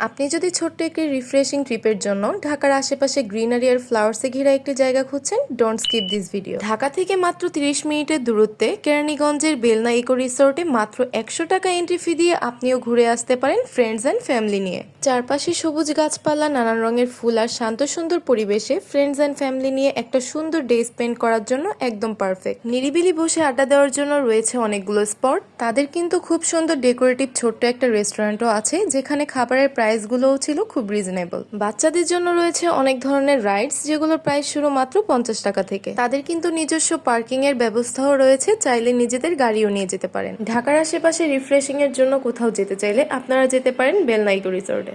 আপনি যদি ছোট্ট একটি রিফ্রেশিং ট্রিপের জন্য ঢাকার আশেপাশে গ্রিনারি আর ফ্লাওয়ার্সে ঘেরা একটি জায়গা খুঁজছেন don't skip this video Dhaka থেকে মাত্র 30 মিনিটের দূরত্বে কেরানীগঞ্জের বেলনা ইকো রিসোর্টে মাত্র একশো টাকা এন্ট্রি ফি দিয়ে আপনিও ঘুরে আসতে পারেন ফ্রেন্ডস অ্যান্ড ফ্যামিলি নিয়ে। চারপাশে সবুজ গাছপালা, নানান রঙের ফুল আর শান্ত সুন্দর পরিবেশে ফ্রেন্ডস অ্যান্ড ফ্যামিলি নিয়ে একটা সুন্দর ডে স্পেন্ড করার জন্য একদম পারফেক্ট নিরিবিলি বসে আড্ডা দেওয়ার জন্য রয়েছে অনেকগুলো স্পট তাদের কিন্তু খুব সুন্দর ডেকোরেটিভ ছোট্ট একটা রেস্টুরেন্টও আছে, যেখানে খাবারের প্রাইসগুলোও ছিল খুব রিজনেবল বাচ্চাদের জন্য রয়েছে অনেক ধরনের রাইডস যেগুলোর প্রাইস শুরু মাত্র পঞ্চাশ টাকা থেকে। তাদের কিন্তু নিজস্ব পার্কিং এর ব্যবস্থাও রয়েছে, চাইলে নিজেদের গাড়িও নিয়ে যেতে পারেন। ঢাকার আশেপাশে রিফ্রেশিং এর জন্য কোথাও যেতে চাইলে আপনারা যেতে পারেন বেলনাইকো রিসোর্টে